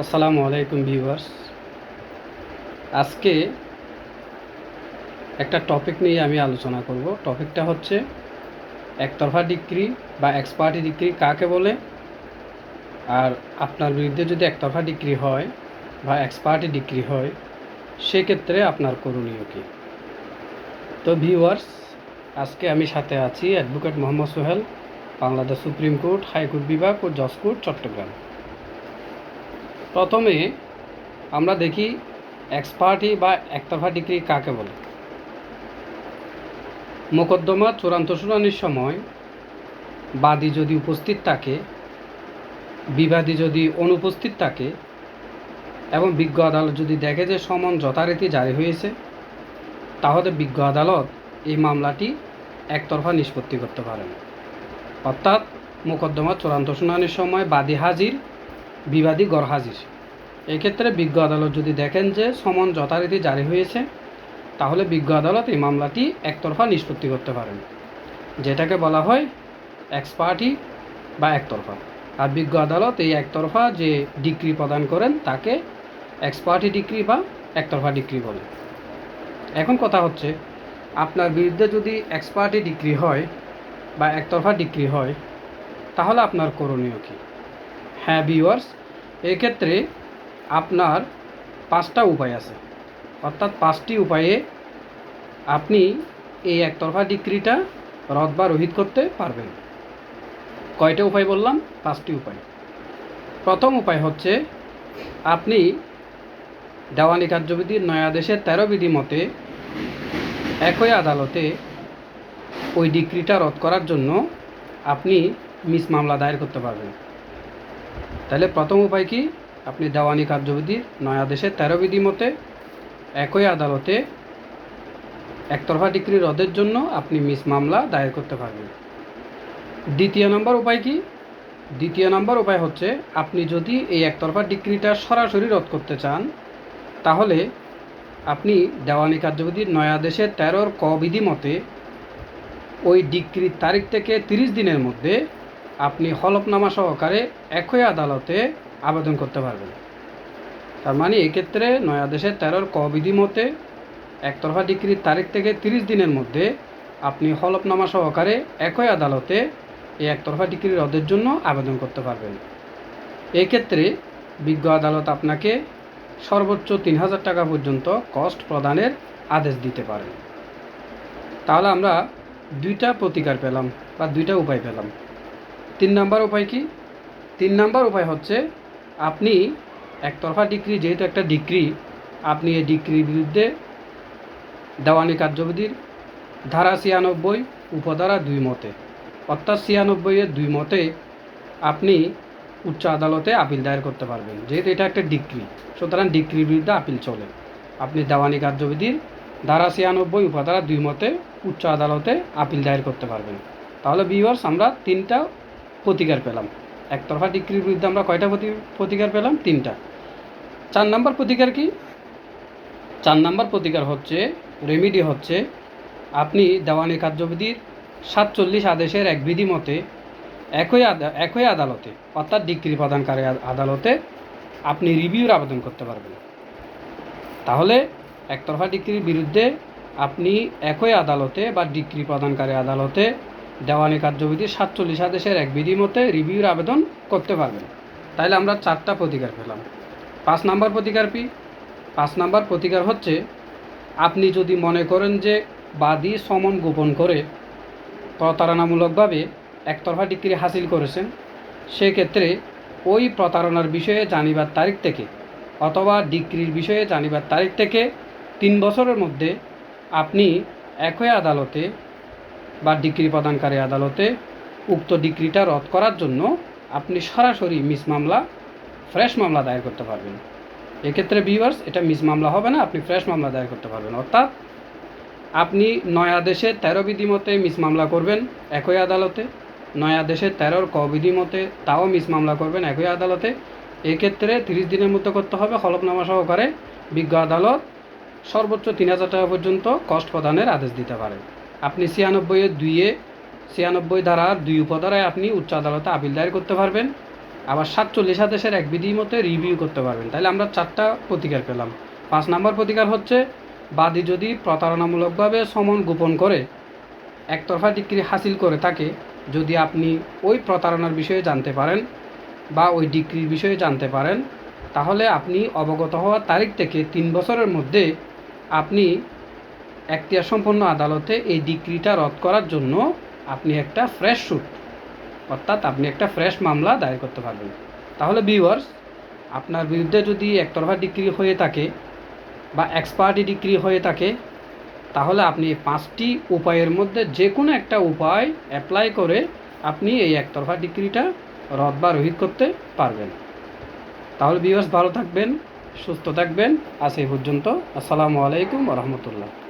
আসসালামু আলাইকুম ভিউয়ার্স। আজকে একটা টপিক নিয়ে আমি আলোচনা করব। টপিকটা হচ্ছে একতরফা ডিগ্রি বা এক্সপার্টি ডিগ্রি কাকে বলে? আর আপনার বিরুদ্ধে যদি একতরফা ডিগ্রি হয় বা এক্সপার্টি ডিগ্রি হয়, সেক্ষেত্রে আপনার করণীয় কী? তো ভিউয়ার্স, আজকে আমি সাথে আছি advocate Mohammad Sohel, Bangladesh supreme court, high court বিভাগ ও জজ কোর্ট, চট্টগ্রাম। প্রথমে আমরা দেখি এক্সপার্টি বা একতরফা ডিগ্রি কাকে বলে। মোকদ্দমা চূড়ান্ত শুনানির সময় বাদী যদি উপস্থিত থাকে, বিবাদী যদি অনুপস্থিত থাকে এবং বিজ্ঞ আদালত যদি দেখে যে সমন যথারীতি জারি হয়েছে, তাহলে বিজ্ঞ আদালত এই মামলাটি একতরফা নিষ্পত্তি করতে পারেন। অর্থাৎ মোকদ্দমা চূড়ান্ত শুনানির সময় বাদী হাজির, বিবাদী গড় হাজির। এক্ষেত্রে বিজ্ঞ আদালত যদি দেখেন যে সমন যথারীতি জারি হয়েছে, তাহলে বিজ্ঞ আদালত এই মামলাটি একতরফা নিষ্পত্তি করতে পারেন, যেটাকে বলা হয় এক্সপার্টি বা একতরফা। আর বিজ্ঞ আদালত এই একতরফা যে ডিগ্রি প্রদান করেন, তাকে এক্সপার্টি ডিগ্রি বা একতরফা ডিগ্রি বলে। এখন কথা হচ্ছে, আপনার বিরুদ্ধে যদি এক্সপার্টি ডিগ্রি হয় বা একতরফা ডিগ্রি হয়, তাহলে আপনার করণীয় কী? হ্যাঁ ভিউয়ার্স এক্ষেত্রে আপনার পাঁচটা উপায় আছে। অর্থাৎ পাঁচটি উপায়ে আপনি এই একতরফা ডিক্রিটা রদ বা রহিত করতে পারবেন। কয়টা উপায় বললাম? পাঁচটি উপায়। প্রথম উপায় হচ্ছে, আপনি দেওয়ানি কার্যবিধির নয়াদেশের তেরো বিধি মতে একই আদালতে ওই ডিক্রিটা রদ করার জন্য আপনি মিস মামলা দায়ের করতে পারবেন। তাহলে প্রথম উপায় কি? আপনি দেওয়ানি কার্যবিধির নয়াদেশের তেরো বিধি মতে একই আদালতে একতরফা ডিগ্রি রদের জন্য আপনি মিস মামলা দায়ের করতে পারবেন। দ্বিতীয় নম্বর উপায় কি? দ্বিতীয় নম্বর উপায় হচ্ছে আপনি যদি এই একতরফা ডিগ্রিটা সরাসরি রদ করতে চান, তাহলে আপনি দেওয়ানি কার্যবিধির নয়াদেশের তেরোর ক বিধি মতে ওই ডিগ্রির তারিখ থেকে তিরিশ দিনের মধ্যে আপনি হলফনামা সহকারে একই আদালতে আবেদন করতে পারবেন তার মানে এক্ষেত্রে নয়াদেশের তেরোর ক বিধি মতে একতরফা ডিগ্রির তারিখ থেকে তিরিশ দিনের মধ্যে আপনি হলফনামা সহকারে একই আদালতে এই একতরফা ডিগ্রি রদের জন্য আবেদন করতে পারবেন। এক্ষেত্রে বিজ্ঞ আদালত আপনাকে সর্বোচ্চ তিন হাজার টাকা পর্যন্ত কস্ট প্রদানের আদেশ দিতে পারেন তাহলে আমরা দুইটা প্রতিকার পেলাম বা দুইটা উপায় পেলাম। তিন নাম্বার উপায় কি? তিন নাম্বার উপায় হচ্ছে আপনি একতরফা ডিক্রি যেহেতু একটা ডিক্রি আপনি এই ডিক্রির বিরুদ্ধে দেওয়ানি কার্যবিধির ধারা ছিয়ানব্বই, উপধারা দুই মতে। অর্থাৎ ছিয়ানব্বইয়ের দুই মতে আপনি উচ্চ আদালতে আপিল দায়ের করতে পারবেন, যেহেতু এটা একটা ডিগ্রি, সুতরাং ডিক্রির বিরুদ্ধে আপিল চলে। আপনি দেওয়ানি কার্যবিধির ধারা ছিয়ানব্বই, উপধারা দুই মতে উচ্চ আদালতে আপিল দায়ের করতে পারবেন। তাহলে ভিউয়ার্স আমরা তিনটা প্রতিকার পেলাম। একতরফা ডিক্রির বিরুদ্ধে আমরা কয়টা প্রতি- প্রতিকার পেলাম? তিনটা। চার নাম্বার প্রতিকার কি? চার নাম্বার প্রতিকার হচ্ছে রেমিডি হচ্ছে, আপনি দেওয়ানি কার্যবিধির সাতচল্লিশ আদেশের এক বিধি মতে একই একই আদালতে, অর্থাৎ ডিক্রি প্রদানকারী আদালতে আপনি রিভিউর আবেদন করতে পারবেন। তাহলে একতরফা ডিক্রির বিরুদ্ধে আপনি একই আদালতে বা ডিক্রি প্রদানকারী আদালতে দেওয়ানি কার্যবিধি সাতচল্লিশ আদেশের এক বিধি মতে রিভিউর আবেদন করতে পারবেন। তাইলে আমরা চারটা প্রতিকার পেলাম। পাঁচ নাম্বার প্রতিকার কি? পাঁচ নাম্বার প্রতিকার হচ্ছে, আপনি যদি মনে করেন যে বাদী সমন গোপন করে প্রতারণামূলকভাবে একতরফা ডিগ্রি হাসিল করেছেন, সেক্ষেত্রে ওই প্রতারণার বিষয়ে জানিবার তারিখ থেকে অথবা ডিগ্রির বিষয়ে জানিবার তারিখ থেকে তিন বছরের মধ্যে আপনি একই আদালতে বা ডিগ্রি প্রদানকারী আদালতে উক্ত ডিগ্রিটা রদ করার জন্য আপনি সরাসরি মিস মামলা, ফ্রেশ মামলা দায়ের করতে পারবেন। এক্ষেত্রে ভিউয়ার্স এটা মিস মামলা হবে না, আপনি ফ্রেশ মামলা দায়ের করতে পারবেন। অর্থাৎ আপনি নয়া দেশে তেরো বিধি মতে মিস মামলা করবেন একই আদালতে, নয়া দেশে তেরোর ক বিধি মতে তাও মিস মামলা করবেন একই আদালতে। এক্ষেত্রে তিরিশ দিনের মধ্যে করতে হবে, হলফনামা সহকারে বিজ্ঞ আদালত সর্বোচ্চ তিন হাজার টাকা পর্যন্ত কষ্ট প্রদানের আদেশ দিতে পারে। আপনি ছিয়ানব্বইয়ের দুইয়ে, ছিয়ানব্বই ধারার দুই উপধারায় আপনি উচ্চ আদালতে আপিল দায়ের করতে পারবেন। আবার সাতচল্লিশ আদেশের এক বিধি মতে রিভিউ করতে পারবেন। তাহলে আমরা চারটা প্রতিকার পেলাম। পাঁচ নম্বর প্রতিকার হচ্ছে, বাদী যদি প্রতারণামূলকভাবে সমন গোপন করে, একতরফা ডিগ্রি হাসিল করে থাকে, যদি আপনি ওই প্রতারণার বিষয়ে জানতে পারেন বা ওই ডিগ্রির বিষয়ে জানতে পারেন, তাহলে আপনি অবগত হওয়ার তারিখ থেকে তিন বছরের মধ্যে আপনি এখতিয়ার সম্পন্ন আদালতে এই ডিগ্রিটা রদ করার জন্য আপনি একটা ফ্রেশ শ্যুট অর্থাৎ আপনি একটা ফ্রেশ মামলা দায়ের করতে পারবেন। তাহলে ভিউয়ার্স আপনার বিরুদ্ধে যদি একতরফা ডিগ্রি হয়ে থাকে বা এক্সপার্টি ডিগ্রি হয়ে থাকে, তাহলে আপনি পাঁচটি উপায়ের মধ্যে যে কোনো একটা উপায় অ্যাপ্লাই করে আপনি এই একতরফা ডিগ্রিটা রদ বা রহিত করতে পারবেন। তাহলে ভিউয়ার্স ভালো থাকবেন, সুস্থ থাকবেন। আজ এই পর্যন্ত। আসসালামু আলাইকুম রহমতুল্লাহ।